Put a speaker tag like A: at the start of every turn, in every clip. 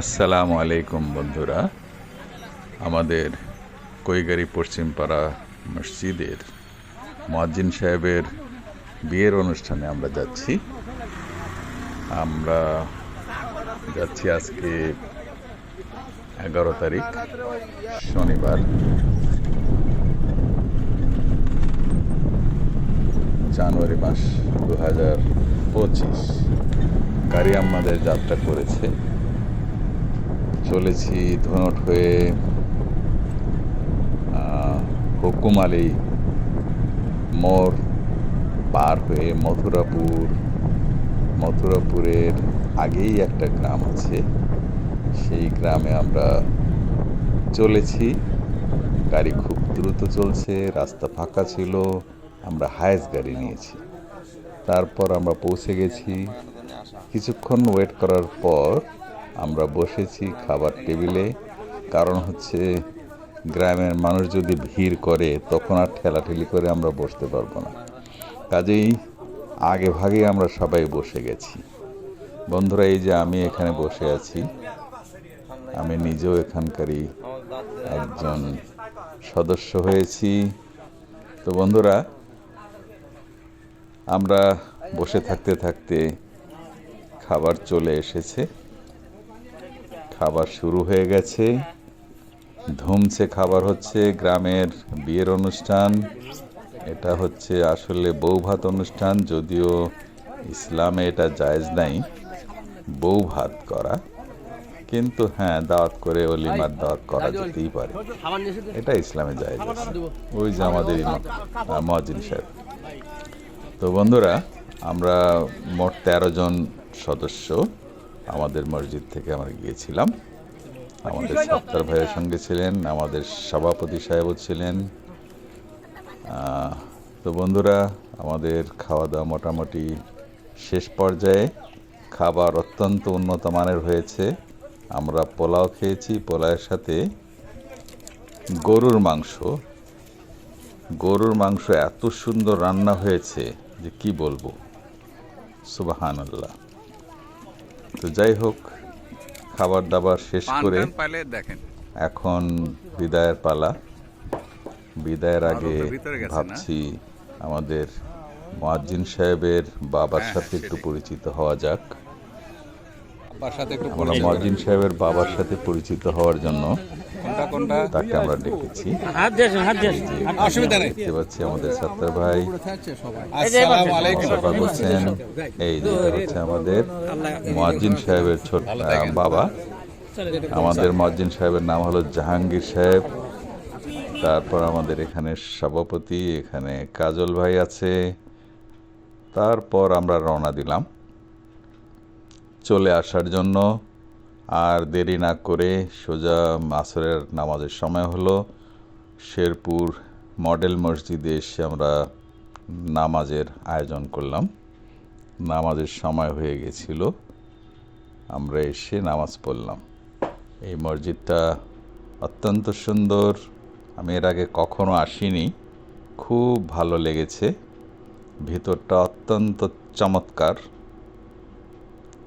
A: আসসালামু আলাইকুম বন্ধুরা। আমাদের কৈগারি পশ্চিমপাড়া মসজিদের মজ্জিন সাহেবের বিয়ের অনুষ্ঠানে আমরা যাচ্ছি। আমরা যাচ্ছি আজকে এগারো তারিখ, শনিবার। জানুয়ারি মাস দু হাজার পঁচিশ। গাড়ি আমাদের যাত্রা করেছে। চলেছি ধনট হয়ে হুকুম আলী মোড় পার হয়ে মথুরাপুর। মথুরাপুরের আগেই একটা গ্রাম আছে, সেই গ্রামে আমরা চলেছি। গাড়ি খুব দ্রুত চলছে, রাস্তা ফাঁকা ছিল, আমরা হায়েস্ট গাড়ি নিয়েছি। তারপর আমরা পৌঁছে গেছি। কিছুক্ষণ ওয়েট করার পর আমরা বসেছি খাবার টেবিলে। কারণ হচ্ছে গ্রামের মানুষ যদি ভিড় করে, তখন আর ঠেলাঠেলি করে আমরা বসতে পারব না। কাজেই আগে ভাগে আমরা সবাই বসে গেছি। বন্ধুরা, এই যে আমি এখানে বসে আছি। আমি নিজেও এখানকারই একজন সদস্য হয়েছি। তো বন্ধুরা, আমরা বসে থাকতে থাকতে খাবার চলে এসেছে। খাবার শুরু হয়ে গেছে। ধুমছে খাবার হচ্ছে গ্রামের বিয়ের অনুষ্ঠান। এটা হচ্ছে আসলে বউ ভাত অনুষ্ঠান, যদিও ইসলামে এটা জায়েজ নাই। বউ ভাত করা। কিন্তু হ্যাঁ দাওয়াত করে অলিমার দাওয়াত করা যেতেই পারে। এটা ইসলামে জায়েজ আছে। ওই যে আমাদের মহাজিন সাহেব। তো বন্ধুরা, আমরা মোট তেরো জন সদস্য। আমাদের মসজিদ থেকে আমরা গিয়েছিলাম। আমাদের সত্তার ভাইয়ের সঙ্গে ছিলেন আমাদের সভাপতি সাহেবও ছিলেন। তো বন্ধুরা আমাদের খাওয়া দাওয়া মোটামুটি শেষ পর্যায়ে খাবার অত্যন্ত উন্নত মানের হয়েছে। আমরা পোলাও খেয়েছি পোলাওয়ের সাথে গরুর মাংস। গরুর মাংস এত সুন্দর রান্না হয়েছে যে কি বলব? সুবাহান আল্লাহ তো যাই হোক খাবার দাবার শেষ করে এখন বিদায়ের পালা। বিদায়ের আগে? ভাবছি আমাদের মোয়াজ্জিন সাহেবের বাবার
B: হ্যাঁ,
A: সাথে একটু পরিচিত হওয়া যাক।
B: বাবার সাথে
A: আমরা মোয়াজ্জিন সাহেবের বাবার সাথে পরিচিত হওয়ার জন্য। তাকে আমরা ডেকেছি।
C: দিয়েছেন
B: অসুবিধা নেই।
A: দেখতে পাচ্ছি আমাদের সাত্তার ভাই।
B: আসসালামু আলাইকুম
A: এই যে হচ্ছে আমাদের মোয়াজ্জিন সাহেবের ছোট বাবা। আমাদের মজ্জিন সাহেবের নাম হলো জাহাঙ্গীর সাহেব। তারপর আমাদের এখানে সভাপতি এখানে কাজল ভাই আছে। তারপর আমরা রওনা দিলাম। চলে আসার জন্য আর দেরি না করে সোজা আসরের নামাজের সময় হলো। শেরপুর মডেল মসজিদে এসে আমরা নামাজের আয়োজন করলাম। নামাজের সময় হয়ে গেছিল। আমরা এসে নামাজ পড়লাম। এই মসজিদটা অত্যন্ত সুন্দর। আমি এর আগে কখনো আসিনি। খুব ভালো লেগেছে। ভেতরটা অত্যন্ত চমৎকার।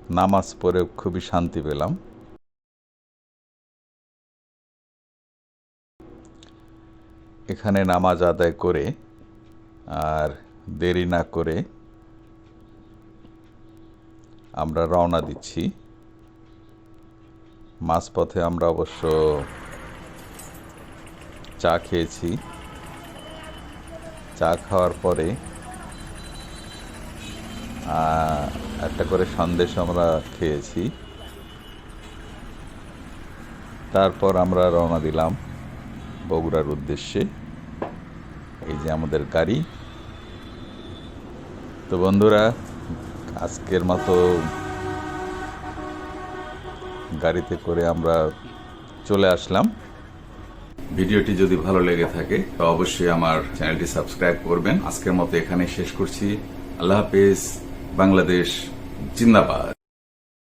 A: নামাজ পড়ে খুবই শান্তি পেলাম। এখানে নামাজ আদায় করে আর দেরি না করে আমরা রওনা দিচ্ছি। মাঝপথে আমরা অবশ্য চা খেয়েছি। চা খাওয়ার পরে একটা করে সন্দেশ আমরা খেয়েছি। তারপর আমরা রওনা দিলাম বগুড়ার উদ্দেশ্যে। এই যে আমাদের গাড়ি। তো বন্ধুরা, আজকের মতো গাড়িতে করে আমরা চলে আসলাম। ভিডিওটি যদি ভালো লেগে থাকে, তো অবশ্যই আমার চ্যানেলটি সাবস্ক্রাইব করবেন। আজকের মতো এখানে শেষ করছি। আল্লাহ হাফেজ। বাংলাদেশ জিন্দাবাদ।